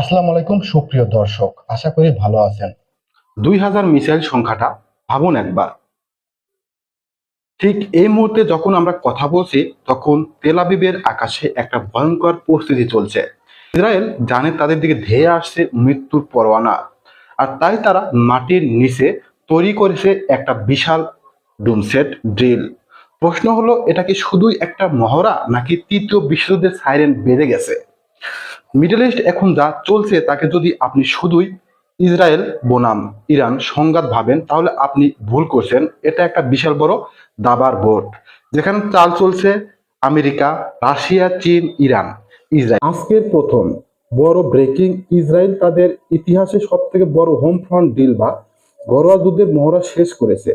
আসসালামু আলাইকুম, সুপ্রিয় দর্শক। আশা করি ভালো আছেন। দুই হাজার মিসাইল সংখ্যাটা ভাবুন একবার। ঠিক এই মুহূর্তে যখন আমরা কথা বলছি, তখন তেলাবিবের আকাশে একটা ভয়ঙ্কর পরিস্থিতি চলছে। ইসরায়েল জানে তাদের দিকে ধেয়ে আসছে মৃত্যুর পরোয়ানা, আর তাই তারা মাটির নিচে তৈরি করেছে একটা বিশাল ডুমসেট ড্রিল। প্রশ্ন হলো, এটা কি শুধুই একটা মহড়া নাকি তৃতীয় বিশ্বযুদ্ধের সাইরেন বেড়ে গেছে? মিডল ইস্ট এখন যা চলছে তাকে যদি আপনি শুধুই ইসরায়েল বনাম ইরান সংঘাত ভাবেন তাহলে আপনি ভুল করছেন। এটা একটা বিশাল বড় দাবার বোর্ড যেখানে চাল চলছে আমেরিকা রাশিয়া চীন ইরান ইসরায়েল। আজকের প্রথম বড় ব্রেকিং ইসরায়েল তাদের ইতিহাসে সব থেকে বড় হোম ফ্রন্ট ডিল বা ঘরোয়া যুদ্ধের মহড়া শেষ করেছে।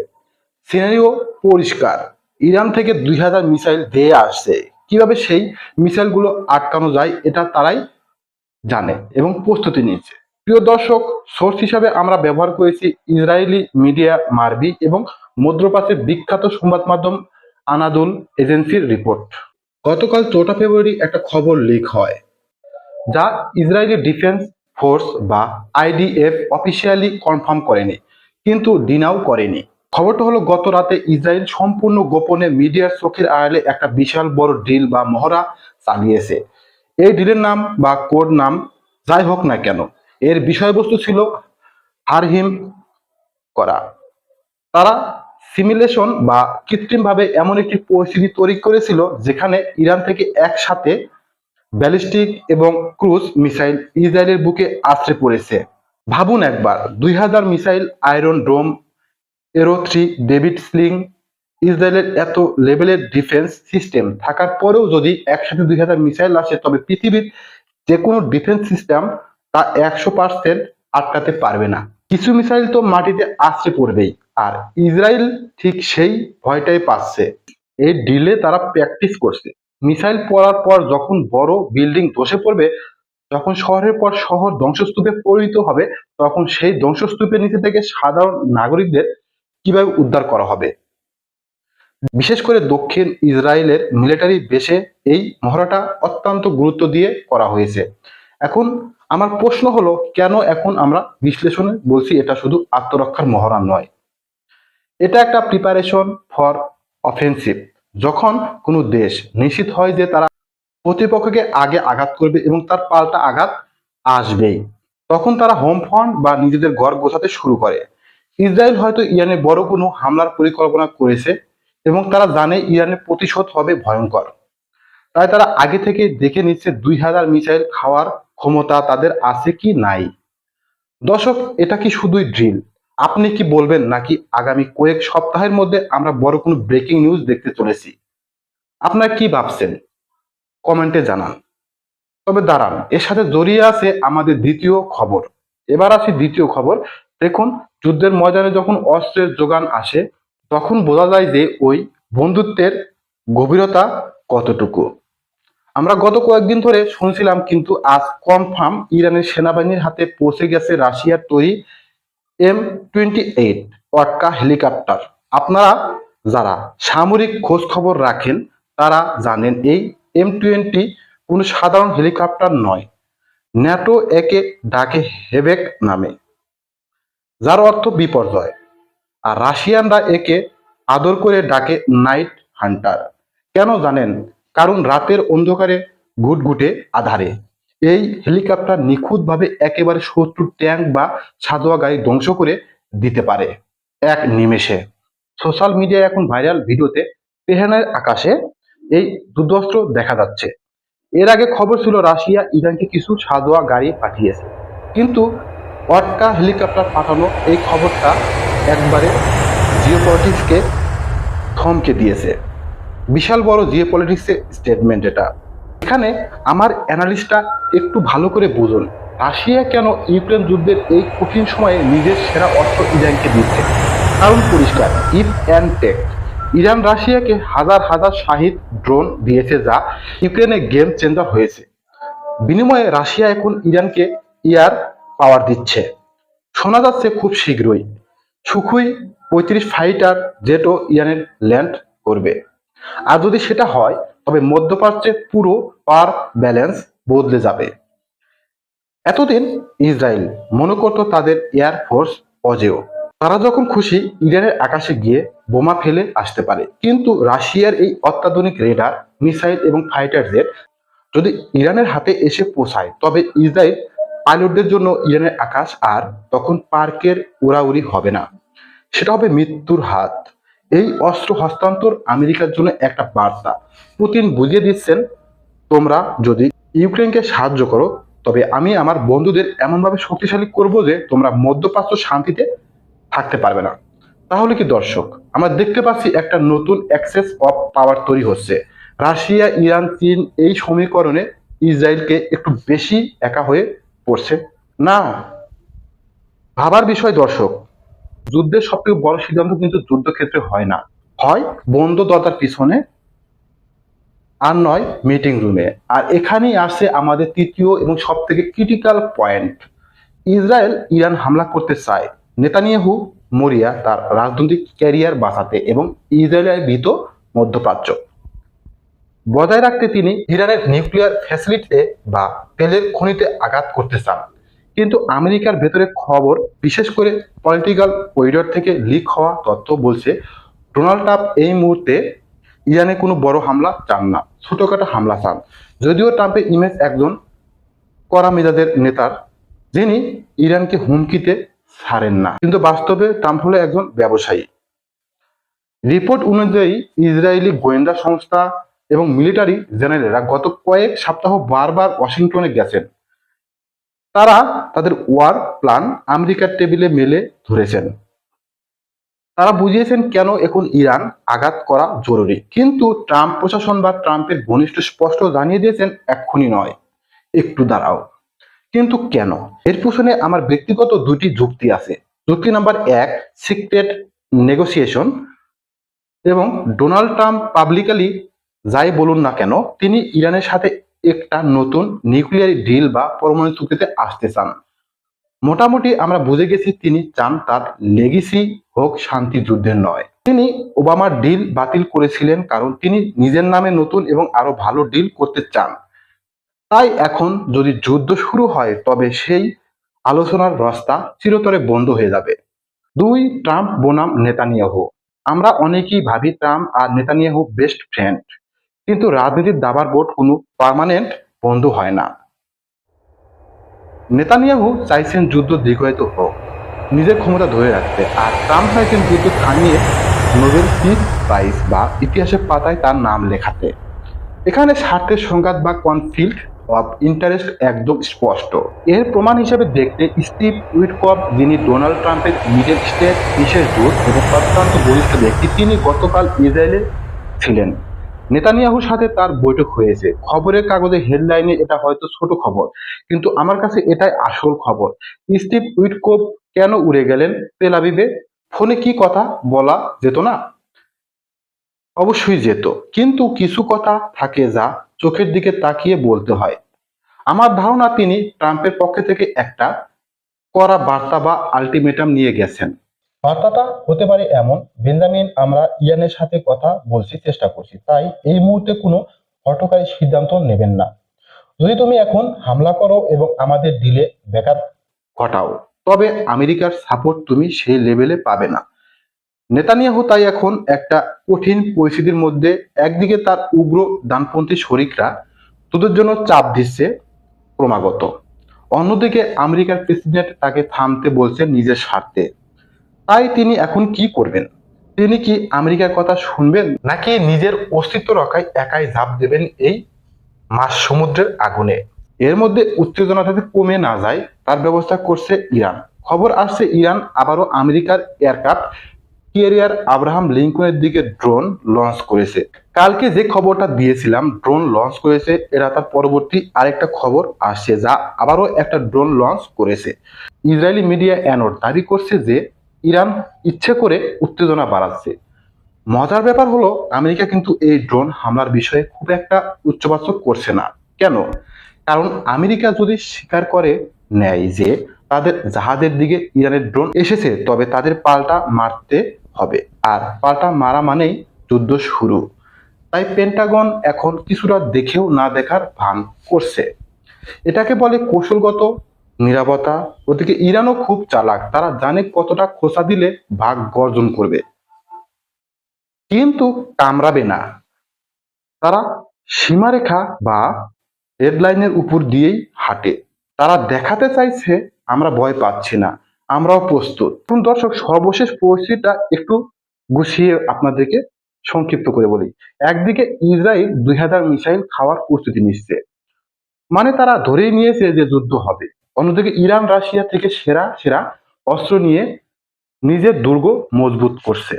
সিনারিও পরিষ্কার। ইরান থেকে দুই হাজার মিসাইল দিয়ে আসছে। কীভাবে সেই মিসাইলগুলো আটকানো যায় এটা তারাই জানে এবং প্রস্তুতি নিচ্ছে প্রিয় দর্শক সোর্স হিসাবে আমরা ব্যবহার করেছি ইসরায়েলি মিডিয়া মার্বি এবং মধ্যপ্রাচ্যের বিখ্যাত সংবাদ মাধ্যম আনাদুল এজেন্সির রিপোর্ট গতকাল চৌঠা ফেব্রুয়ারি একটা খবর লিক হয়, যা ইসরায়েলি ডিফেন্স ফোর্স বা আইডিএফ অফিসিয়ালি কনফার্ম করেনি, কিন্তু ডিনাও করেনি। খবরটা হলো, গত রাতে ইসরায়েল সম্পূর্ণ গোপনে মিডিয়ার চোখের আড়ালে একটা বিশাল বড় ডিল বা মহড়া চালিয়েছে। এই ডিলের নাম বা কোড নাম যাই হোক না কেন, এর বিষয়বস্তু ছিল হারহিম করা। তারা সিমিলেশন বা কৃত্রিমভাবে এমন একটি পরিস্থিতি তৈরি করেছিল যেখানে ইরান থেকে একসাথে ব্যালিস্টিক এবং ক্রুজ মিসাইল ইসরায়েলের বুকে আশ্রে পড়েছে। ভাবুন একবার, দুই হাজার missile iron dome, arrow three, David sling ইসরায়েলের এত লেভেলের ডিফেন্স সিস্টেম থাকার পরেও যদি একসাথে দুই হাজার মিসাইল আসে, তবে পৃথিবীর যে কোনো ডিফেন্স সিস্টেম তা একশো পার্সেন্ট আটকাতে পারবে না। কিছু মিসাইল তো মাটিতে আছড়ে পড়বেই, আর ইসরায়েল ঠিক সেই ভয়টাই পাচ্ছে। এই ডিলে তারা প্র্যাকটিস করছে। মিসাইল পড়ার পর যখন বড় বিল্ডিং ধসে পড়বে, যখন শহরের পর শহর ধ্বংসস্তূপে পরিণত হবে, তখন সেই ধ্বংসস্তূপের নিচে থেকে সাধারণ নাগরিকদের কীভাবে উদ্ধার করা হবে? বিশেষ করে দক্ষিণ ইসরায়েলের মিলিটারি বেসে এই মহড়াটা অত্যন্ত গুরুত্ব দিয়ে করা হয়েছে। এখন আমার প্রশ্ন হলো, কেন এখন আমরা বিশ্লেষণে বলছি এটা শুধু আত্মরক্ষার মহড়া নয়? এটা একটা প্রিপারেশন ফর অফেন্সিভ যখন কোনো দেশ নিশ্চিত হয় যে তারা প্রতিপক্ষকে আগে আঘাত করবে এবং তার পাল্টা আঘাত আসবেই, তখন তারা হোম ফ্রন্ট বা নিজেদের ঘর গোছাতে শুরু করে। ইসরায়েল হয়তো ইরানে বড় কোনো হামলার পরিকল্পনা করেছে এবং তারা জানে ইরানের প্রতিশোধ হবে ভয়ঙ্কর। তাই তারা আগে থেকে দেখে নিচ্ছে দুই হাজার মিসাইল খাওয়ার ক্ষমতা তাদের আছে কি নাই। দর্শক, এটা কি শুধুই ড্রিল আপনি কি বলবেন নাকি আগামী কয়েক সপ্তাহের মধ্যে আমরা বড় কোনো ব্রেকিং নিউজ দেখতে চলেছি? আপনারা কি ভাবছেন? কমেন্টে জানান। তবে দাঁড়ান, এর সাথে জড়িয়ে আছে আমাদের দ্বিতীয় খবর। এবার আসি দ্বিতীয় খবর। দেখুন, যুদ্ধের ময়দানে যখন অস্ত্রের যোগান আসে তখন বোঝা যায় যে ওই বন্ধুত্বের গভীরতা কতটুকু। আমরা গত কয়েকদিন ধরে শুনছিলাম কিন্তু আজ কনফার্ম ইরানের সেনাবাহিনীর হাতে পৌঁছে গেছে রাশিয়ার তৈরি এম টোয়েন্টি এইট অটকা হেলিকপ্টার। আপনারা যারা সামরিক খোঁজ খবর রাখেন, তারা জানেন এই এম টোয়েন্টি কোনো সাধারণ হেলিকপ্টার নয়, ন্যাটো একে ডাকে হেবেক নামে, যার অর্থ বিপর্যয়। আর রাশিয়ানরা একে আদর করে ডাকে নাইট হান্টার। কেন জানেন? কারণ রাতের অন্ধকারে ঘুটঘুটে আধারে। এই হেলিকপ্টার নিখুঁতভাবে একেবারে শত্রুর ট্যাঙ্ক বা সাদোয়া গাড়ি ধ্বংস করে দিতে পারে এক নিমেষে। সোশ্যাল মিডিয়ায় এখন ভাইরাল ভিডিওতে তেহরানের আকাশে এই যুদ্ধাস্ত্র দেখা যাচ্ছে। এর আগে খবর ছিল রাশিয়া ইরানকে কিছু সাদোয়া গাড়ি পাঠিয়েছে। কিন্তু অটকা হেলিকপ্টার পাঠানো এই খবরটা একবারে জিওপলিটিক্সকে থমকে দিয়েছে। বিশাল বড় জিওপলিটিক্সের স্টেটমেন্ট এটা। এখানে আমার অ্যানালিস্টটা একটু ভালো করে বুঝুন, রাশিয়া কেন ইউক্রেন যুদ্ধের এই কঠিন সময়ে নিজের সেরা অর্থ ইরানকে দিচ্ছে? কারণ পরিষ্কার ইফ অ্যান্ড টেক ইরান রাশিয়াকে হাজার হাজার শাহিদ ড্রোন দিয়েছে যা ইউক্রেনে গেম চেঞ্জার হয়েছে। বিনিময়ে রাশিয়া এখন ইরানকে ইয়ার পাওয়ার দিচ্ছে। শোনা যাচ্ছে খুব শীঘ্রই। সুখুই পঁয়ত্রিশ ফাইটার জেটও ইরানের ল্যান্ড করবে। আর যদি সেটা হয়, তবে মধ্যপ্রাচ্যে পুরো পার ব্যালেন্স বদলে যাবে। এতদিন ইসরায়েল মনে করত তাদের এয়ার ফোর্স অজেয়। তারা যখন খুশি ইরানের আকাশে গিয়ে বোমা ফেলে আসতে পারে। কিন্তু রাশিয়ার এই অত্যাধুনিক রেডার, মিসাইল এবং ফাইটার জেট যদি ইরানের হাতে এসে পৌঁছায় তবে ইসরায়েল পাইলটদের জন্য ইরানের আকাশ আর তখন পার্কের উড়াউড়ি হবে না। সেটা হবে মৃত্যুর হাত। এই অস্ত্র হস্তান্তর আমেরিকার জন্য একটা বার্তা। পুতিন বুঝিয়ে দিচ্ছেন, তোমরা যদি ইউক্রেনকে সাহায্য করো, তবে আমি আমার বন্ধুদের এমনভাবে শক্তিশালী করব যে তোমরা মধ্যপ্রাচ্য শান্তিতে থাকতে পারবে না। তাহলে কি দর্শক, আমরা দেখতে পাচ্ছি একটা নতুন অ্যাক্সেস অফ পাওয়ার তৈরি হচ্ছে। রাশিয়া, ইরান, চীন এই সমীকরণে ইসরায়েলকে একটু বেশি একা হয়ে পড়ছে না ভাবার বিষয় দর্শক, যুদ্ধের সবথেকে বড় সিদ্ধান্ত কিন্তু যুদ্ধক্ষেত্রে হয় না। হয় বন্ধ দরজার পিছনে আর নয় মিটিং রুমে আর এখানেই আসছে আমাদের তৃতীয় এবং সব থেকে ক্রিটিক্যাল পয়েন্ট ইসরায়েল ইরান হামলা করতে চায়। নেতানিয়াহু মরিয়া তার রাজনৈতিক ক্যারিয়ার বাঁচাতে এবং ইসরায়েলের ভীত মধ্যপ্রাচ্য। বজায় রাখতে তিনি ইরানের নিউক্লিয়ার ফ্যাসিলিটিতে বা তেলের খনিতে আঘাত করতে চান। কিন্তু আমেরিকার ভেতরে খবর, বিশেষ করে পলিটিক্যাল করিডর থেকে লিক হওয়া তথ্য বলছে, ডোনাল্ড ট্রাম্প এই মুহূর্তে ইরানে কোনো বড় হামলা চান না, ছোটখাটো হামলা চান। যদিও ট্রাম্পের ইমেজ একজন করা মেজাজের নেতার, যিনি ইরানকে হুমকিতে ছাড়েন না। কিন্তু বাস্তবে ট্রাম্প হলো একজন ব্যবসায়ী। রিপোর্ট অনুযায়ী ইসরায়েলি গোয়েন্দা সংস্থা এবং মিলিটারি জেনারেলরা গত কয়েক সপ্তাহ বারবার ওয়াশিংটনে গেছেন। তারা তাদের ওয়ার প্ল্যান আমেরিকার টেবিলে মেলে ধরেছেন। তারা বুঝিয়েছেন কেন এখন ইরান আঘাত করা জরুরি। কিন্তু ট্রাম্প প্রশাসন বা ট্রাম্পের ঘনিষ্ঠ স্পষ্ট জানিয়ে দিয়েছেন, এক্ষুনি নয়, একটু দাঁড়াও। কিন্তু কেন? এর পিছনে আমার ব্যক্তিগত দুটি যুক্তি আছে। যুক্তি নাম্বার এক, সিক্রেট নেগোসিয়েশন এবং ডোনাল্ড ট্রাম্প পাবলিকালি যাই বলুন না কেন, তিনি ইরানের সাথে একটা নতুন নিউক্লিয়ার ডিল বা পরমাণু চুক্তিতে আসতে চান। মোটামুটি আমরা বুঝে গেছি তিনি চান তার লেগেসি হোক, শান্তি যুদ্ধের নয়। তিনি ওবামার ডিল বাতিল করেছিলেন কারণ তিনি নিজের নামে নতুন এবং আরও ভালো ডিল করতে চান। তাই এখন যদি যুদ্ধ শুরু হয়, তবে সেই আলোচনার রাস্তা চিরতরে বন্ধ হয়ে যাবে। দুই ট্রাম্প বনাম নেতানিয়াহু। আমরা অনেকেই ভাবি ট্রাম্প আর নেতানিয়াহু বেস্ট ফ্রেন্ড কিন্তু রাজনীতির দাবার বোর্ড কোনো পার্মানেন্ট বন্ধ হয় না। নেতানিয়াহু চাইছেন যুদ্ধ দীর্ঘায়িত হোক, নিজের ক্ষমতা ধরে রাখতে। আর ট্রাম্প চাইছেন যুদ্ধ থামিয়ে নোবেল পিস প্রাইজ বা ইতিহাসের পাতায় তার নাম লেখাতে। এখানে স্বার্থের সংঘাত বা কনফ্লিক্ট অফ ইন্টারেস্ট একদম স্পষ্ট। এর প্রমাণ হিসেবে দেখতে স্টিভ উইটকপ যিনি ডোনাল্ড ট্রাম্পের মিডল স্টেট বিশেষ দূত এবং অত্যন্ত বরিষ্ঠ ব্যক্তি, তিনি গতকাল ইসরায়েলে ছিলেন। নেতানিয়াহুর সাথে তার বৈঠক হয়েছে। খবরের কাগজে হেডলাইনে এটা হয়তো ছোট খবর, কিন্তু আমার কাছে এটাই আসল খবর। স্টিভ উইটকোপ কেন উড়ে গেলেন তেল আবিবে? ফোনে কি কথা বলা যেত না? অবশ্যই যেত, কিন্তু কিছু কথা থাকে যা চোখের দিকে তাকিয়ে বলতে হয়। আমার ধারণা তিনি ট্রাম্পের পক্ষ থেকে একটা করা বার্তা বা আলটিমেটাম নিয়ে গেছেন। বার্তাটা হতে পারে এমন, বেঞ্জামিন আমরা ইয়ানের সাথে কথা বলছি, চেষ্টা করছি। তাই এই মুহূর্তে কোনো হটকারী সিদ্ধান্ত নেবেন না। যদি তুমি এখন হামলা করো এবং আমাদের ডিলে ব্যাঘাত ঘটাও, তবে আমেরিকার সাপোর্ট তুমি সেই লেভেলে পাবে না। নেতানিয়াহু তাই এখন একটা কঠিন পরিস্থিতির মধ্যে, একদিকে তার উগ্র ডানপন্থী শরিকরা তোদের জন্য চাপ দিচ্ছে ক্রমাগত। অন্যদিকে আমেরিকার প্রেসিডেন্ট তাকে থামতে বলছে নিজের স্বার্থে। তাই তিনি এখন কি করবেন? তিনি কি আমেরিকার কথা শুনবেন? নাকি নিজের অস্তিত্ব রক্ষায় একাই ঝাঁপ দেবেন এই মাস সমুদ্রের আগুনে? এর মধ্যে উত্তেজনা যাতে কমে না যায়, তার ব্যবস্থা করছে ইরান। খবর আসছে ইরান আবারও আমেরিকার এয়ারক্রাফট কেরিয়ার আব্রাহাম লিঙ্কনের দিকে ড্রোন লঞ্চ করেছে। কালকে যে খবরটা দিয়েছিলাম, ড্রোন লঞ্চ করেছে, এরা তার পরবর্তী আরেকটা খবর আসছে যা আবারও একটা ড্রোন লঞ্চ করেছে। ইসরায়েলি মিডিয়া অ্যানোর দাবি করছে যে ইরান ইচ্ছে করে উত্তেজনা বাড়াচ্ছে। মজার ব্যাপার হলো, আমেরিকা কিন্তু এই ড্রোন হামলার বিষয়ে খুব একটা উচ্চবাচক করছে না। কেন? কারণ আমেরিকা যদি স্বীকার করে নেয় যে তাদের জাহাজের দিকে ইরানের ড্রোন এসেছে, তবে তাদের পাল্টা মারতে হবে। আর পাল্টা মারা মানেই যুদ্ধ শুরু। তাই পেন্টাগন এখন কিছুটা দেখেও না দেখার ভান করছে। এটাকে বলে কৌশলগত নিরাপত্তা। ওদিকে ইরানও খুব চালাক। তারা জানে কতটা খোসা দিলে ভাগ গর্জন করবে। কিন্তু কামড়াবে না। তারা সীমারেখা বা রেডলাইনের উপর দিয়েই হাঁটে। তারা দেখাতে চাইছে, আমরা ভয় পাচ্ছি না। আমরাও প্রস্তুত। এখন দর্শক, সর্বশেষ পরিস্থিতিটা একটু গুছিয়ে আপনাদেরকে সংক্ষিপ্ত করে বলি। একদিকে ইসরায়েল দুই হাজার মিসাইল খাওয়ার প্রস্তুতি নিচ্ছে। মানে তারা ধরেই নিয়েছে যে যুদ্ধ হবে। অন্যদিকে ইরান, রাশিয়া থেকে সেরা সেরা অস্ত্র নিয়ে নিজের দুর্গ মজবুত করছে।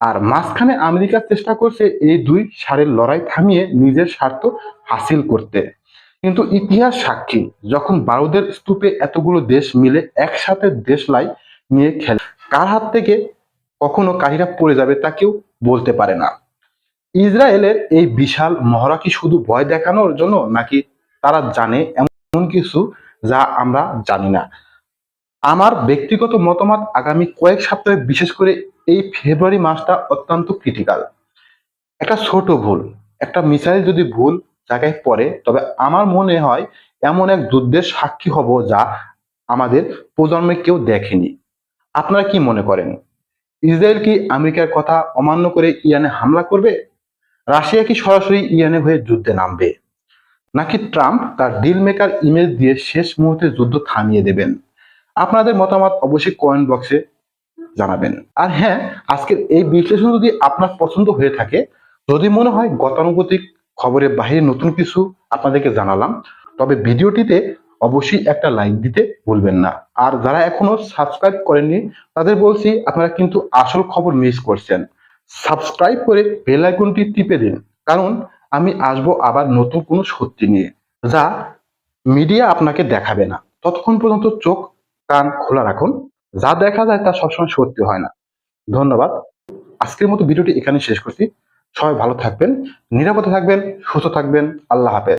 আর মাঝখানে আমেরিকা চেষ্টা করছে এই দুই সারের লড়াই থামিয়ে নিজের স্বার্থ হাসিল করতে। কিন্তু ইতিহাস সাক্ষী, যখন বারুদের স্তূপে এতগুলো দেশ মিলে একসাথে দেশলাই নিয়ে খেলে, কার হাত থেকে কখনো কাহিরা পড়ে যাবে তা কেউ বলতে পারে না। ইসরায়েলের এই বিশাল মহড়া কি শুধু ভয় দেখানোর জন্য নাকি তারা জানে এমন কিছু যা আমরা জানি না। আমার ব্যক্তিগত মতামত আগামী কয়েক সপ্তাহে, বিশেষ করে এই ফেব্রুয়ারি মাসটা অত্যন্ত ক্রিটিক্যাল একটা ছোট ভুল, একটা মিসাইল যদি ভুল জায়গায় পড়ে, তবে আমার মনে হয় এমন এক যুদ্ধের সাক্ষী হব যা আমাদের প্রজন্মে কেউ দেখেনি। আপনারা কি মনে করেন? ইসরায়েল কি আমেরিকার কথা অমান্য করে ইরানে হামলা করবে? রাশিয়া কি সরাসরি ইরানে হয়ে যুদ্ধে নামবে? নাকি ট্রাম্প তার ডিল মেকার ইমেজ দিয়ে শেষ মুহূর্তে যুদ্ধ থামিয়ে দেবেন? আপনাদের মতামত অবশ্যই কমেন্ট বক্সে জানাবেন। আর হ্যাঁ আজকের এই বিশ্লেষণ যদি আপনার পছন্দ হয়ে থাকে, যদি মনে হয় গতানুগতিক খবরের বাইরে নতুন কিছু আপনাদেরকে জানালাম, তবে ভিডিওটিতে অবশ্যই একটা লাইক দিতে ভুলবেন না। আর যারা এখনও সাবস্ক্রাইব করেননি, তাদের বলছি আপনারা কিন্তু আসল খবর মিস করছেন। সাবস্ক্রাইব করে বেল আইকনটি টিপে দিন। কারণ আমি আসব আবার নতুন কোনো সত্যি নিয়ে। যা মিডিয়া আপনাকে দেখাবে না। ততক্ষণ পর্যন্ত চোখ, কান খোলা রাখুন। যা দেখা যায় তা সবসময় সত্যি হয় না। ধন্যবাদ। আজকের মতো ভিডিওটি এখানে শেষ করছি। সবাই ভালো থাকবেন, নিরাপদে থাকবেন, সুস্থ থাকবেন। আল্লাহ হাফেজ।